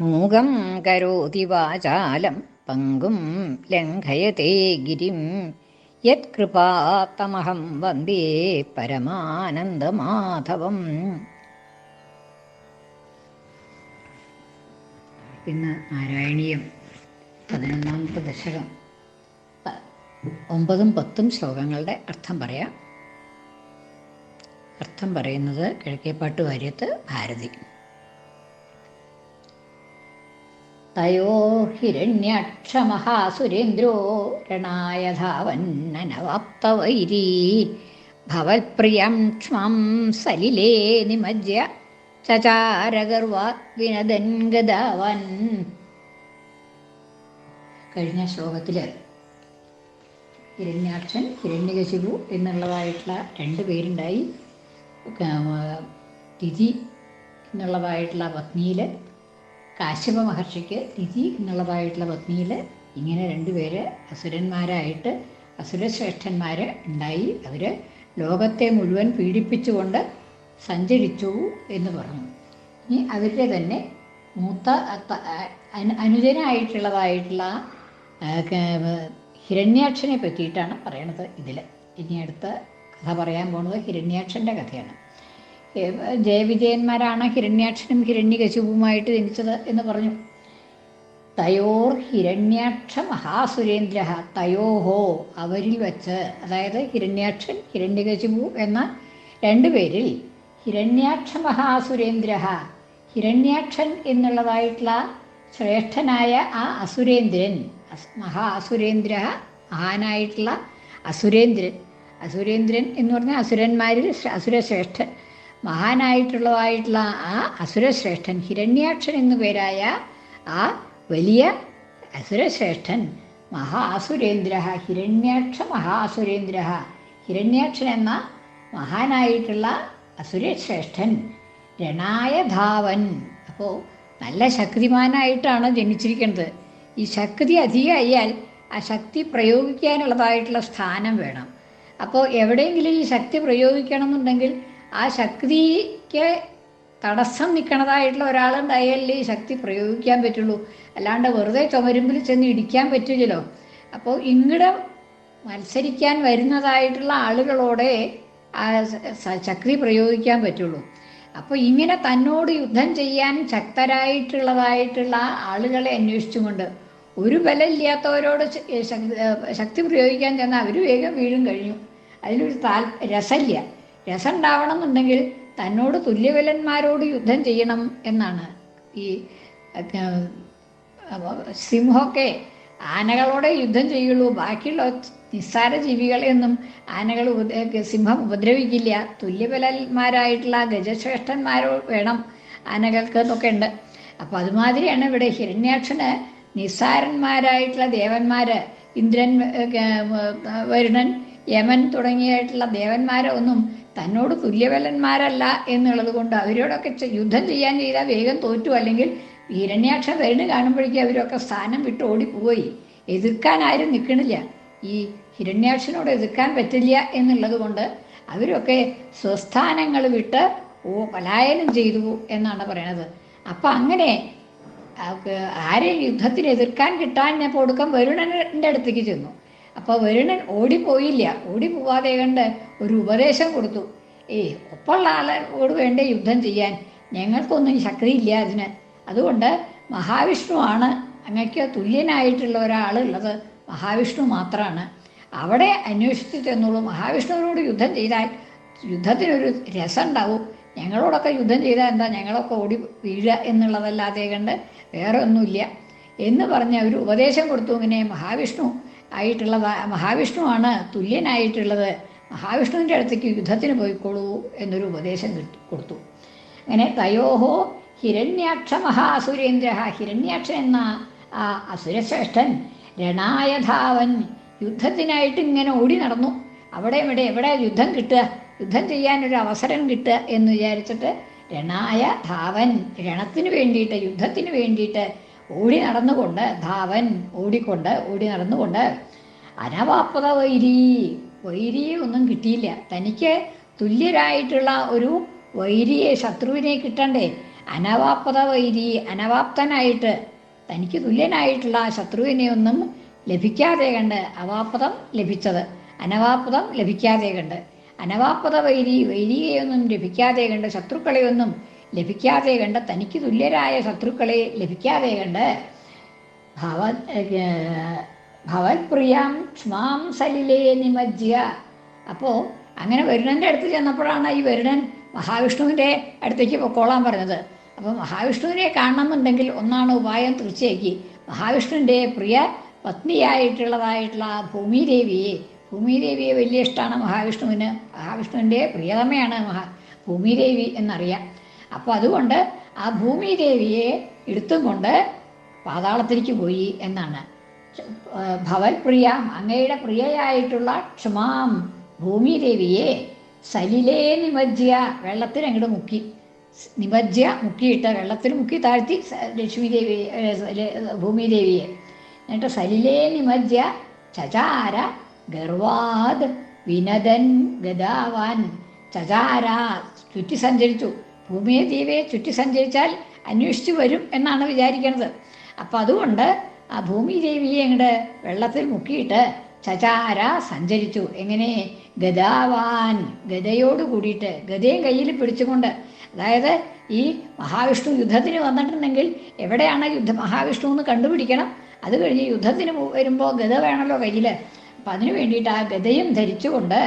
മൂകം കരോതി വാചാലം പങ്കും ലംഘയത്തെ ഗിരിം. യത്കൃപാത്തമഹം വന്ദേ പരമാനന്ദമാധവം. ഇന്ന് നാരായണീയം പതിനൊന്നാമത്തെ ദശകം. ഒമ്പതും പത്തും ശ്ലോകങ്ങളുടെ അർത്ഥം പറയാം. അർത്ഥം പറയുന്നത് കിഴക്കേപ്പാട്ട് വാര്യത്ത് ഭാരതി. തയോ ഹിരണ്യക്ഷമഹാസുരേന്ദ്രോ രണായ ധാവന്നനവാപ്തവൈരീ ഭവത്പ്രിയം ക്ഷ്മം സലിലേ നിമജ്യ ചചാരഗർവാത് വിനദൻ ഗതാവൻ കഴിഞ്ഞ ശ്ലോകത്തിൽ ഹിരണ്യാക്ഷൻ ഹിരണ്യകശിപു എന്നുള്ളതായിട്ടുള്ള രണ്ട് പേരുണ്ടായി. തിഥി എന്നുള്ളതായിട്ടുള്ള പത്നിയിൽ കാശ്യപ മഹർഷിക്ക് തിഥി എന്നുള്ളതായിട്ടുള്ള പത്നിയിൽ ഇങ്ങനെ രണ്ടുപേര് അസുരന്മാരായിട്ട് അസുരശ്രേഷ്ഠന്മാർ ഉണ്ടായി. അവർ ലോകത്തെ മുഴുവൻ പീഡിപ്പിച്ചുകൊണ്ട് സഞ്ചരിച്ചു എന്ന് പറഞ്ഞു. ഇനി അവരുടെ തന്നെ മൂത്ത അനുജനായിട്ടുള്ളതായിട്ടുള്ള ഹിരണ്യാക്ഷനെ പറ്റിയിട്ടാണ് പറയണത് ഇതിൽ ഇനി അടുത്ത കഥ പറയാൻ പോണത് ഹിരണ്യാക്ഷന്റെ കഥയാണ്. ജയവിജയന്മാരാണ് ഹിരണ്യാക്ഷനും ഹിരണ്യകശുപുമായിട്ട് ജനിച്ചത് എന്ന് പറഞ്ഞു. തയോർ ഹിരണ്യാക്ഷ മഹാസുരേന്ദ്ര തയോഹോ അവരിൽ വച്ച് അതായത് ഹിരണ്യാക്ഷൻ ഹിരണ്യകശുപു എന്ന രണ്ടുപേരിൽ ഹിരണ്യാക്ഷ മഹാസുരേന്ദ്ര ഹിരണ്യാക്ഷൻ എന്നുള്ളതായിട്ടുള്ള ശ്രേഷ്ഠനായ ആ അസുരേന്ദ്രൻ അസ്- മഹാ അസുരേന്ദ്ര മഹാനായിട്ടുള്ള അസുരേന്ദ്രൻ അസുരേന്ദ്രൻ എന്ന് പറഞ്ഞാൽ അസുരന്മാരിൽ ശ്ര- അസുരശ്രേഷ്ഠൻ മഹാനായിട്ടുള്ളതായിട്ടുള്ള ആ അസുരശ്രേഷ്ഠൻ ഹിരണ്യാക്ഷൻ എന്നു പേരായ ആ വലിയ അസുരശ്രേഷ്ഠൻ മഹാസുരേന്ദ്ര ഹിരണ്യാക്ഷ മഹാസുരേന്ദ്ര ഹിരണ്യാക്ഷൻ എന്ന മഹാനായിട്ടുള്ള അസുരശ്രേഷ്ഠൻ രണായ ധാവൻ അപ്പോൾ നല്ല ശക്തിമാനായിട്ടാണ് ജനിച്ചിരിക്കുന്നത്. ഈ ശക്തി അധികമായാൽ ആ ശക്തി പ്രയോഗിക്കാനുള്ളതായിട്ടുള്ള സ്ഥാനം വേണം. അപ്പോൾ എവിടെയെങ്കിലും ഈ ശക്തി പ്രയോഗിക്കണം എന്നുണ്ടെങ്കിൽ ആ ശക്തിക്ക് തടസ്സം നിൽക്കണതായിട്ടുള്ള ഒരാളുണ്ടായാലേ ഈ ശക്തി പ്രയോഗിക്കാൻ പറ്റുള്ളൂ. അല്ലാണ്ട് വെറുതെ ചുമരുമ്പിൽ ചെന്ന് ഇടിക്കാൻ പറ്റില്ലല്ലോ. അപ്പോൾ ഇങ്ങടെ മത്സരിക്കാൻ വരുന്നതായിട്ടുള്ള ആളുകളോടെ ആ ശക്തി പ്രയോഗിക്കാൻ പറ്റുള്ളൂ. അപ്പോൾ ഇങ്ങനെ തന്നോട് യുദ്ധം ചെയ്യാൻ ശക്തരായിട്ടുള്ളതായിട്ടുള്ള ആളുകളെ അന്വേഷിച്ചുകൊണ്ട് ഒരു ബലമില്ലാത്തവരോട് ശക്തി പ്രയോഗിക്കാൻ ചെന്നാൽ അവർ വേഗം വീഴും കഴിഞ്ഞു. അതിലൊരു താൽ രസമില്ല. രസം ഉണ്ടാവണം എന്നുണ്ടെങ്കിൽ തന്നോട് തുല്യവലന്മാരോട് യുദ്ധം ചെയ്യണം എന്നാണ് ഈ സിംഹമൊക്കെ ആനകളോടെ യുദ്ധം ചെയ്യുള്ളൂ. ബാക്കിയുള്ള നിസ്സാര ജീവികളെയൊന്നും ആനകൾ സിംഹം ഉപദ്രവിക്കില്ല. തുല്യബലന്മാരായിട്ടുള്ള ഗജശ്രേഷ്ഠന്മാരോ വേണം ആനകൾക്ക് എന്നൊക്കെ ഉണ്ട്. അപ്പോൾ അതുമാതിരിയാണ് ഇവിടെ ഹിരണ്യാക്ഷന് നിസ്സാരന്മാരായിട്ടുള്ള ദേവന്മാർ ഇന്ദ്രൻ വരുണൻ യമൻ തുടങ്ങിയായിട്ടുള്ള ദേവന്മാരെ ഒന്നും തന്നോട് തുല്യബലന്മാരല്ല എന്നുള്ളത് കൊണ്ട് അവരോടൊക്കെ യുദ്ധം ചെയ്യാൻ ചെയ്താൽ വേഗം തോറ്റു. അല്ലെങ്കിൽ വീരണ്യാക്ഷ വരുന്ന കാണുമ്പോഴേക്കും അവരൊക്കെ സ്ഥാനം വിട്ട് ഓടിപ്പോയി. എതിർക്കാൻ ആരും നിൽക്കണില്ല. ഈ ഹിരണ്യാക്ഷനോട് എതിർക്കാൻ പറ്റില്ല എന്നുള്ളത് കൊണ്ട് അവരൊക്കെ സ്വസ്ഥാനങ്ങൾ വിട്ട് ഓ പലായനം ചെയ്തു എന്നാണ് പറയണത്. അപ്പം അങ്ങനെ ആരെ യുദ്ധത്തിന് എതിർക്കാൻ കിട്ടാൻ ഞാൻ കൊടുക്കാൻ വരുണന്റെ അടുത്തേക്ക് ചെന്നു. അപ്പോൾ വരുണൻ ഓടിപ്പോയില്ല. ഓടിപ്പോവാതെ കണ്ട് ഒരു ഉപദേശം കൊടുത്തു. ഏ ഒപ്പമുള്ള ആളോട് വേണ്ടേ യുദ്ധം ചെയ്യാൻ? ഞങ്ങൾക്കൊന്നും ശക്തിയില്ല അതിന്. അതുകൊണ്ട് മഹാവിഷ്ണുവാണ് അങ്ങക്ക് തുല്യനായിട്ടുള്ള ഒരാളുള്ളത് മഹാവിഷ്ണു മാത്രമാണ് അവിടെ അന്വേഷിച്ച് ചെന്നുള്ളൂ മഹാവിഷ്ണുവിനോട് യുദ്ധം ചെയ്താൽ യുദ്ധത്തിനൊരു രസം ഉണ്ടാവും ഞങ്ങളോടൊക്കെ യുദ്ധം ചെയ്താൽ എന്താ? ഞങ്ങളൊക്കെ ഓടി വീഴുക എന്നുള്ളതല്ലാതെ കണ്ട് വേറെ ഒന്നുമില്ല എന്ന് പറഞ്ഞ് ഒരു ഉപദേശം കൊടുത്തു. ഇങ്ങനെ മഹാവിഷ്ണു ആയിട്ടുള്ളത് മഹാവിഷ്ണുവാണ് തുല്യനായിട്ടുള്ളത്. മഹാവിഷ്ണുവിന്റെ അടുത്തേക്ക് യുദ്ധത്തിന് പോയിക്കോളൂ എന്നൊരു ഉപദേശം കൊടുത്തു. അങ്ങനെ തയോഹോ ഹിരണ്യാക്ഷ മഹാസുരേന്ദ്ര ഹിരണ്യാക്ഷ എന്ന ആ അസുരശ്രേഷ്ഠൻ രണായധാവൻ യുദ്ധത്തിനായിട്ട് ഇങ്ങനെ ഓടി നടന്നു. അവിടെ ഇവിടെ എവിടെ യുദ്ധം കിട്ടുക യുദ്ധം ചെയ്യാനൊരു അവസരം കിട്ടുക എന്ന് വിചാരിച്ചിട്ട് രണായ ധാവൻ രണത്തിന് വേണ്ടിയിട്ട് യുദ്ധത്തിന് വേണ്ടിയിട്ട് ഓടി നടന്നുകൊണ്ട് ധാവൻ ഓടിക്കൊണ്ട് ഓടി നടന്നുകൊണ്ട് അനവാപ്പത വൈരി വൈരിയെ ഒന്നും കിട്ടിയില്ല. തനിക്ക് തുല്യരായിട്ടുള്ള ഒരു വൈരിയെ ശത്രുവിനെ കിട്ടണ്ടേ? അനവാപ്പത വൈരി അനവാപ്തനായിട്ട് തനിക്ക് തുല്യനായിട്ടുള്ള ശത്രുവിനെ ഒന്നും ലഭിക്കാതെ കണ്ട് അവാപ്പതം ലഭിച്ചത്. അനവാപ്പതം ലഭിക്കാതെ കണ്ട്. അനവാപ്പത വൈരി വൈരിയെയൊന്നും ലഭിക്കാതെ കണ്ട് ശത്രുക്കളെയൊന്നും ലഭിക്കാതെ കണ്ട് തനിക്ക് തുല്യരായ ശത്രുക്കളെ ലഭിക്കാതെ കണ്ട് ഭവ ഭവത്പ്രിയാം ക്ഷ്മാം സലിലേ നിമജ്യ അപ്പോൾ അങ്ങനെ വരുണന്റെ അടുത്ത് ചെന്നപ്പോഴാണ് ഈ വരുണൻ മഹാവിഷ്ണുവിന്റെ അടുത്തേക്ക് പൊക്കോളാൻ പറഞ്ഞത്. അപ്പോൾ മഹാവിഷ്ണുവിനെ കാണണമെന്നുണ്ടെങ്കിൽ ഒന്നാണ് ഉപായം തീർച്ചയാക്കി. മഹാവിഷ്ണുവിന്റെ പ്രിയ പത്നിയായിട്ടുള്ളതായിട്ടുള്ള ഭൂമിദേവിയെ. ഭൂമിദേവിയെ വലിയ ഇഷ്ടമാണ് മഹാവിഷ്ണുവിന്. മഹാവിഷ്ണുവിന്റെ പ്രിയതമയാണ് മഹാ ഭൂമിദേവി എന്നറിയാം. അപ്പോൾ അതുകൊണ്ട് ആ ഭൂമിദേവിയെ എടുത്തും കൊണ്ട് പാതാളത്തിലേക്ക് പോയി എന്നാണ്. ഭവൽപ്രിയ അങ്ങയുടെ പ്രിയയായിട്ടുള്ള ക്ഷമാം ഭൂമിദേവിയെ സലിലേ നിമജ്യ വെള്ളത്തിൽ അങ്ങോട്ട് മുക്കി. നിമജ്യ മുക്കിയിട്ട് വെള്ളത്തിൽ മുക്കി താഴ്ത്തി ലക്ഷ്മി ദേവി ഭൂമി ദേവിയെ എന്നിട്ട് സലിലേ നിമജ്യ ചചാര ഗർവാദ് വിനദൻ ഗതാവാൻ ചചാര ചുറ്റി സഞ്ചരിച്ചു ഭൂമിയെ ദീപയെ ചുറ്റി സഞ്ചരിച്ചാൽ അന്വേഷിച്ചു വരും എന്നാണ് വിചാരിക്കുന്നത് അപ്പം അതുകൊണ്ട് ആ ഭൂമി ദേവിയെ അങ്ങോട്ട് വെള്ളത്തിൽ മുക്കിയിട്ട് ചചാര സഞ്ചരിച്ചു. എങ്ങനെ? ഗതാവാൻ ഗതയോട് കൂടിയിട്ട് ഗതയും കയ്യിൽ പിടിച്ചുകൊണ്ട്. അതായത് ഈ മഹാവിഷ്ണു യുദ്ധത്തിന് വന്നിട്ടുണ്ടെങ്കിൽ എവിടെയാണ് യുദ്ധ? മഹാവിഷ്ണു എന്ന് കണ്ടുപിടിക്കണം. അത് കഴിഞ്ഞ് യുദ്ധത്തിന് വരുമ്പോൾ ഗത വേണമല്ലോ കയ്യിൽ അപ്പം അതിന് വേണ്ടിയിട്ട് ആ ഗതയും ധരിച്ചുകൊണ്ട്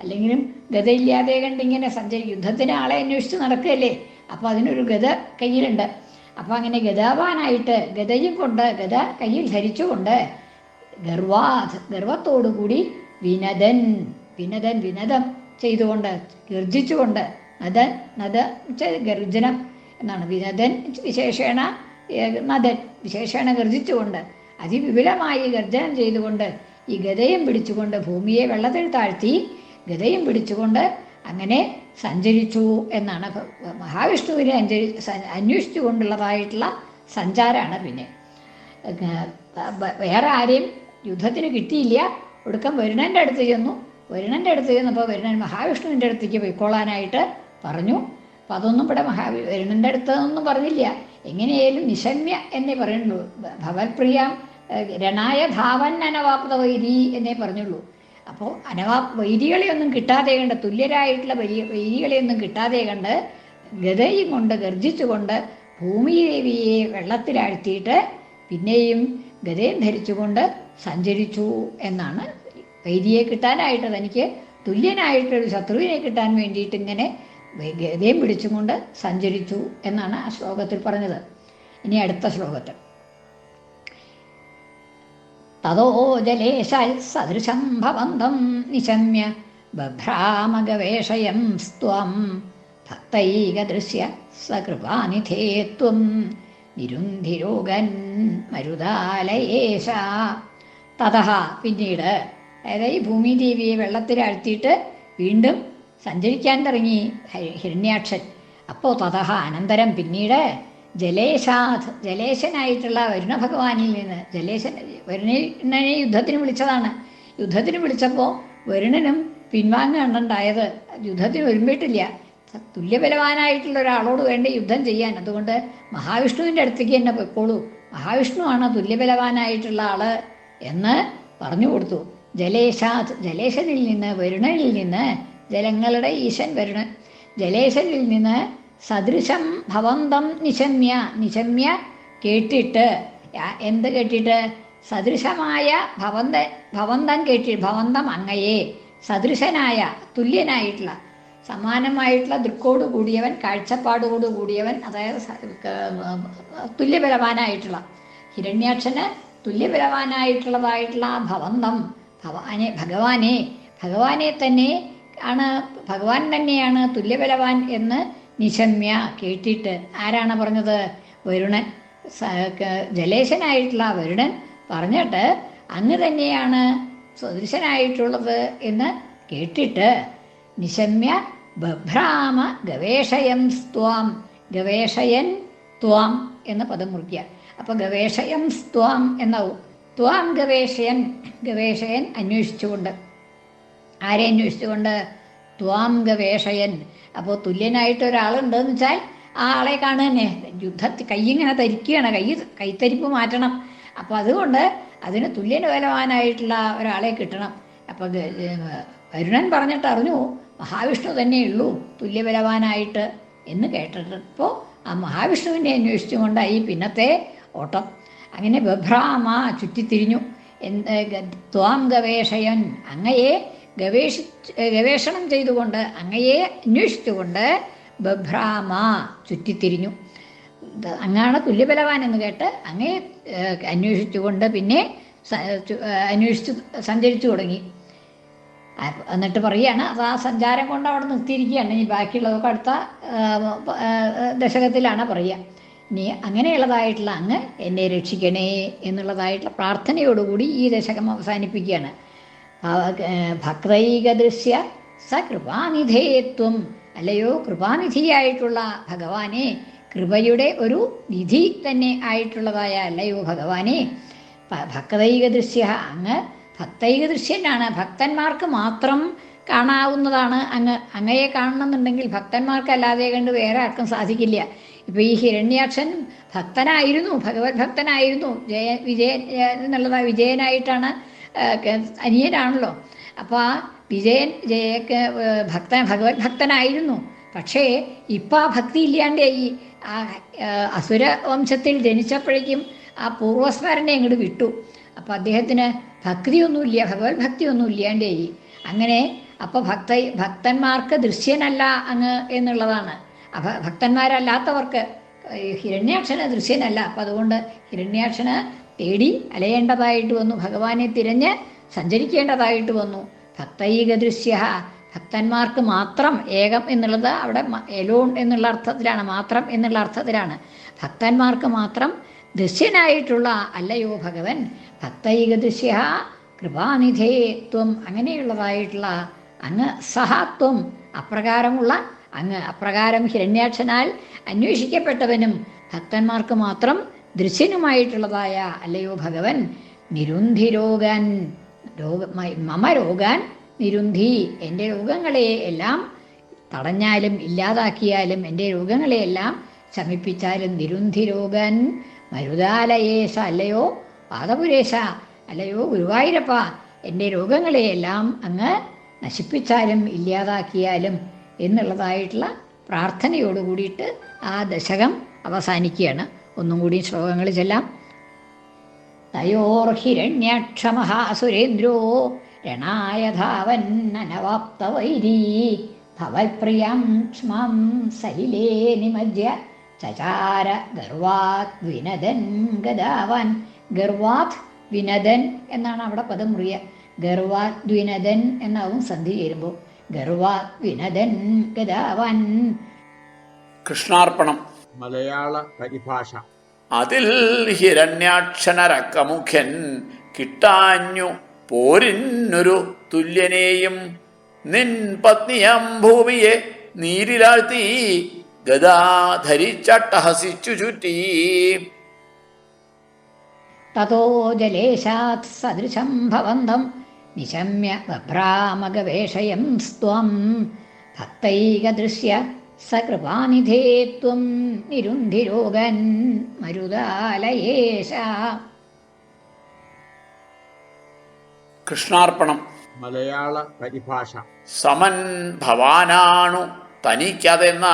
അല്ലെങ്കിലും ഗതയില്ലാതെ കണ്ടിങ്ങനെ സഞ്ചരി യുദ്ധത്തിന് ആളെ അന്വേഷിച്ച് നടക്കുകയല്ലേ? അപ്പോൾ അതിനൊരു ഗത കയ്യിലുണ്ട്. അപ്പോൾ അങ്ങനെ ഗതാവാനായിട്ട് ഗതയും കൊണ്ട് ഗത കയ്യിൽ ധരിച്ചുകൊണ്ട് ഗർവാത് ഗർവത്തോടുകൂടി വിനദൻ വിനദൻ വിനദം ചെയ്തുകൊണ്ട് ഗർജിച്ചുകൊണ്ട് നദൻ നദ ഗർജനം എന്നാണ്. വിനദൻ വിശേഷേണ നദൻ വിശേഷേണ ഗർജിച്ചുകൊണ്ട് അതിവിപുലമായി ഗർജനം ചെയ്തുകൊണ്ട് ഈ ഗതയും പിടിച്ചുകൊണ്ട് ഭൂമിയെ വെള്ളത്തിൽ താഴ്ത്തി ഗതയും പിടിച്ചുകൊണ്ട് അങ്ങനെ സഞ്ചരിച്ചു എന്നാണ് മഹാവിഷ്ണുവിനെ അഞ്ചരി അന്വേഷിച്ചു കൊണ്ടുള്ളതായിട്ടുള്ള സഞ്ചാരമാണ് പിന്നെ. വേറെ ആരെയും യുദ്ധത്തിന് കിട്ടിയില്ല. ഒടുക്കം വരുണന്റെ അടുത്ത് ചെന്നു. വരുണന്റെ അടുത്ത് ചെന്നപ്പോൾ വരുണൻ മഹാവിഷ്ണുവിന്റെ അടുത്തേക്ക് പോയിക്കോളാനായിട്ട് പറഞ്ഞു. അപ്പം അതൊന്നും ഇവിടെ മഹാവി വരുണന്റെ അടുത്ത് ഒന്നും പറഞ്ഞില്ല. എങ്ങനെയായാലും നിശമ്യ എന്നേ പറയുള്ളൂ ഭവൽപ്രിയ രണായ ധാവൻ അനവാപ്തവൈരി എന്നേ പറഞ്ഞുള്ളൂ. അപ്പോൾ അനവാ വൈരികളെയൊന്നും കിട്ടാതെ കണ്ട് തുല്യരായിട്ടുള്ള വലിയ വൈരികളെയൊന്നും കിട്ടാതെ കണ്ട് ഗതയും കൊണ്ട് ഗർജിച്ചുകൊണ്ട് ഭൂമിദേവിയെ വെള്ളത്തിലാഴ്ത്തിയിട്ട് പിന്നെയും ഗതയും ധരിച്ചുകൊണ്ട് സഞ്ചരിച്ചു എന്നാണ് വൈരിയെ കിട്ടാനായിട്ട് തനിക്ക് തുല്യനായിട്ടൊരു ശത്രുവിനെ കിട്ടാൻ വേണ്ടിയിട്ട് ഇങ്ങനെ ഗതയും പിടിച്ചുകൊണ്ട് സഞ്ചരിച്ചു എന്നാണ് ആ ശ്ലോകത്തിൽ പറഞ്ഞത്. ഇനി അടുത്ത ശ്ലോകത്തിൽ. ജലേശാൽ സദൃശം ഭവന്തം നിശമ്യ ബഭ്രാമഗവേഷയം സ്ത്വം ഭക്തൈകദൃശ്യ സകൃപാനിധേ ത്വം നിരുന്ധിരോഗൻ മരുതാലയേശ തതഹ. പിന്നീട് അതായത് ഈ ഭൂമി ദേവിയെ വെള്ളത്തിലഴ്ത്തിയിട്ട് വീണ്ടും സഞ്ചരിക്കാൻ തുടങ്ങി ഹിരണ്യാക്ഷൻ. അപ്പോൾ തതഹ അനന്തരം പിന്നീട് ജലേശാത് ജലേശനായിട്ടുള്ള വരുണ ഭഗവാനിൽ നിന്ന് ജലേശൻ വരുണനെ യുദ്ധത്തിന് വിളിച്ചതാണ്. യുദ്ധത്തിന് വിളിച്ചപ്പോൾ വരുണനും പിൻവാങ്ങുണ്ടായത് യുദ്ധത്തിന് ഒരുമ്പിട്ടില്ല. തുല്യബലവാനായിട്ടുള്ള ഒരാളോട് വേണ്ടി യുദ്ധം ചെയ്യാൻ. അതുകൊണ്ട് മഹാവിഷ്ണുവിന്റെ അടുത്തേക്ക് തന്നെ പൊയ്ക്കോളൂ. മഹാവിഷ്ണുവാണ് തുല്യബലവാനായിട്ടുള്ള ആൾ എന്ന് പറഞ്ഞു കൊടുത്തു. ജലേശാത് ജലേശനിൽ നിന്ന് വരുണനിൽ നിന്ന് ജലങ്ങളുടെ ഈശൻ വരുണൻ ജലേശനിൽ നിന്ന് സദൃശം ഭവന്തം നിശമ്യ. നിശമ്യ കേട്ടിട്ട്. എന്ത് കേട്ടിട്ട്? സദൃശമായ ഭവന്ത ഭവന്തം കേട്ടി ഭവന്തം അങ്ങയെ. സദൃശനായ തുല്യനായിട്ടുള്ള സമാനമായിട്ടുള്ള ദൃക്കോട് കൂടിയവൻ കാഴ്ചപ്പാടോട് കൂടിയവൻ അതായത് തുല്യബലവാനായിട്ടുള്ള ഹിരണ്യാക്ഷന് തുല്യബലവാനായിട്ടുള്ളതായിട്ടുള്ള ആ ഭവന്തം ഭവാനെ ഭഗവാനെ. ഭഗവാനെ തന്നെ ആണ് ഭഗവാൻ തന്നെയാണ് തുല്യബലവാൻ എന്ന് നിശമ്യ കേട്ടിട്ട് ആരാണ് പറഞ്ഞത്? വരുണൻ ജലേശനായിട്ടുള്ള വരുണൻ പറഞ്ഞിട്ട് അങ്ങ് തന്നെയാണ് സദൃശനായിട്ടുള്ളത് എന്ന് കേട്ടിട്ട് നിശമ്യ ബഭ്രാമ ഗവേഷയം സ്ത്വാം ഗവേഷയൻ ത്വാം എന്ന പദം മുറിക്കുക അപ്പോൾ ഗവേഷയം സ്ത്വാം എന്നാവും. ത്വാം ഗവേഷയൻ ഗവേഷയൻ അന്വേഷിച്ചുകൊണ്ട്. ആരെ അന്വേഷിച്ചുകൊണ്ട്? ത്വാം ഗവേഷയൻ. അപ്പോൾ തുല്യനായിട്ട് ഒരാളുണ്ടെന്ന് വെച്ചാൽ ആ ആളെ കാണുക തന്നെ യുദ്ധത്തിൽ കൈയിങ്ങനെ ധരിക്കുകയാണ്. കൈ കൈത്തരിപ്പ് മാറ്റണം. അപ്പോൾ അതുകൊണ്ട് അതിന് തുല്യന് ബലവാനായിട്ടുള്ള ഒരാളെ കിട്ടണം. അപ്പോൾ വരുണൻ പറഞ്ഞിട്ട് അറിഞ്ഞു മഹാവിഷ്ണു തന്നെ തന്നെയുള്ളൂ തുല്യബലവാനായിട്ട് എന്ന് കേട്ടിട്ടപ്പോൾ ആ മഹാവിഷ്ണുവിനെ അന്വേഷിച്ചുകൊണ്ടായി പിന്നത്തെ ഓട്ടം. അങ്ങനെ ബഭ്രാമ ചുറ്റിത്തിരിഞ്ഞു. എന്ത് ത്വാം ഗവേഷയൻ അങ്ങയെ ഗവേഷി ഗവേഷണം ചെയ്തുകൊണ്ട് അങ്ങയെ അന്വേഷിച്ചുകൊണ്ട് ബഭ്രാമ ചുറ്റിത്തിരിഞ്ഞു. അങ്ങാണ് തുല്യബലവാൻ എന്ന് കേട്ട് അങ്ങയെ അന്വേഷിച്ചുകൊണ്ട് പിന്നെ അന്വേഷിച്ചു സഞ്ചരിച്ചു തുടങ്ങി. എന്നിട്ട് പറയുകയാണ് അത് ആ സഞ്ചാരം കൊണ്ട് അവിടെ നിർത്തിയിരിക്കുകയാണ്. ഇനി ബാക്കിയുള്ളതൊക്കെ അടുത്ത ദശകത്തിലാണ് പറയുക. ഇനി അങ്ങനെയുള്ളതായിട്ടുള്ള അങ്ങ് എന്നെ രക്ഷിക്കണേ എന്നുള്ളതായിട്ടുള്ള പ്രാർത്ഥനയോടുകൂടി ഈ ദശകം അവസാനിപ്പിക്കുകയാണ്. ഭക്തൈകദൃശ്യ സ കൃപാനിധേയത്വം അല്ലയോ കൃപാനിധിയായിട്ടുള്ള ഭഗവാനെ കൃപയുടെ ഒരു നിധി തന്നെ ആയിട്ടുള്ളതായ അല്ലയോ ഭഗവാനെ. ഭക്തൈക ഭക്തൈകദൃശ്യ അങ്ങ് ഭക്തൈകദൃശ്യനാണ്. ഭക്തന്മാർക്ക് മാത്രം കാണാവുന്നതാണ് അങ്ങ്. അങ്ങയെ കാണണമെന്നുണ്ടെങ്കിൽ ഭക്തന്മാർക്കല്ലാതെ കണ്ട് വേറെ ആർക്കും സാധിക്കില്ല. ഇപ്പോൾ ഈ ഹിരണ്യാക്ഷൻ ഭക്തനായിരുന്നു ഭഗവത് ഭക്തനായിരുന്നു. ജയ വിജയ എന്നുള്ളതാ വിജയനായിട്ടാണ് അനിയനാണല്ലോ. അപ്പോൾ ആ വിജയൻ ജയക്ക് ഭക്ത ഭക്തൻ ഭഗവത് ഭക്തനായിരുന്നു. പക്ഷേ ഇപ്പം ആ ഭക്തി ഇല്ലാണ്ടായി ആ അസുര വംശത്തിൽ ജനിച്ചപ്പോഴേക്കും ആ പൂർവസ്മരണെ അങ്ങോട്ട് വിട്ടു. അപ്പോൾ അദ്ദേഹത്തിന് ഭക്തിയൊന്നുമില്ല ഭഗവത് ഭക്തിയൊന്നും ഇല്ലാണ്ടായി അങ്ങനെ അപ്പോൾ ഭക്ത ഭക്തന്മാർക്ക് ദൃശ്യനല്ല അങ്ങ് എന്നുള്ളതാണ്. അപ്പം ഭക്തന്മാരല്ലാത്തവർക്ക് ഹിരണ്യാക്ഷന് ദൃശ്യനല്ല. അപ്പം അതുകൊണ്ട് ഹിരണ്യാക്ഷന് തേടി അലയേണ്ടതായിട്ട് വന്നു. ഭഗവാനെ തിരഞ്ഞ് സഞ്ചരിക്കേണ്ടതായിട്ട് വന്നു. ഭക്തൈക ദൃശ്യ ഭക്തന്മാർക്ക് മാത്രം ഏകം എന്നുള്ളത് അവിടെ എലോൺ എന്നുള്ള അർത്ഥത്തിലാണ് മാത്രം എന്നുള്ള അർത്ഥത്തിലാണ്. ഭക്തന്മാർക്ക് മാത്രം ദൃശ്യനായിട്ടുള്ള അല്ലയോ ഭഗവൻ? ഭക്തൈക ദൃശ്യ കൃപാനിധേ ത്വം അങ്ങനെയുള്ളതായിട്ടുള്ള അങ്ങ് സഹാത്വം അപ്രകാരമുള്ള അങ്ങ് അപ്രകാരം ഹിരണ്യാക്ഷനാൽ അന്വേഷിക്കപ്പെട്ടവനും ഭക്തന്മാർക്ക് മാത്രം ദൃശ്യനുമായിട്ടുള്ളതായ അല്ലയോ ഭഗവൻ? നിരുന്ധിരോഗൻ രോഗ മമ രോഗാൻ നിരുന്ധി. എന്റെ രോഗങ്ങളെ എല്ലാം തടഞ്ഞാലും ഇല്ലാതാക്കിയാലും എന്റെ രോഗങ്ങളെ എല്ലാം ശമിപ്പിച്ചാലും നിരുന്ധി രോഗൻ മരുതാലയേശ അല്ലയോ? പാദപുരേശ അല്ലയോ? ഗുരുവായൂരപ്പ എന്റെ രോഗങ്ങളെ എല്ലാം അങ്ങ് നശിപ്പിച്ചാലും ഇല്ലാതാക്കിയാലും എന്നുള്ളതായിട്ടുള്ള പ്രാർത്ഥനയോട് കൂടിയിട്ട് ആ ദശകം അവസാനിക്കുകയാണ്. ഒന്നും കൂടി ശ്ലോകങ്ങൾ ചെല്ലാം. തയോർഹിരണ്യക്ഷമഹാസുരേന്ദ്രോ രണായ ധാവന്നനവാപ്തവൈരീ ഭവൽപ്രിയം ക്ഷ്മം സലിലേ നിമജ്യ ചചാര ഗർവാത് വിനദൻ ഗതാവൻ ഗർവാത് വിനദൻ എന്നാണ് അവിടെ പദം മുറിയ. ഗർവാത് വിനദൻ എന്നാവും സന്ധി ചേരുമ്പോൾ. ഗർവാത് വിനദൻ ഗതാവൻ കൃഷ്ണാർപ്പണം. മലയാള പരിഭാഷ. അതിൽ ഹിരണ്യാക്ഷനരക്കമുഖ്യൻ കിട്ടാഞ്ഞു പോരിന്നൊരു തുല്യനെയും നിൻ പത്നിയം ഭൂമിയെ നീരിലാഴ്ത്തി ഗദാധരിച്ചട്ടഹസിച്ചു ചുറ്റി. തതോ ജലേശാത് സദൃശം ഭവന്തം നിശമ്യ വഭ്രാമകവേഷയം സ്ത്വം. ഭക്തൈകദൃശ്യ സകൃപാനിധേ ത്വം നിരുന്ധിരോഗൻ മരുതാലയേശ. കൃഷ്ണാർപ്പണം. മലയാള പരിഭാഷ. സമൻ ഭവാനാണു തനിക്കതെന്ന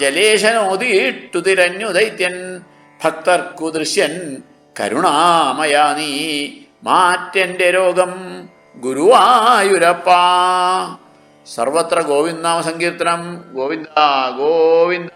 ജലേശനോദിയിട്ടു തിരഞ്ഞു ദൈത്യൻ. ഭക്തർക്കു ദൃശ്യൻ കരുണാമയ നീ. മാറ്റെന്റെ രോഗം ഗുരുവായൂരപ്പ. सर्वत्र गोविन्दनामसङ्कीर्तनं गोविन्द गोविन्द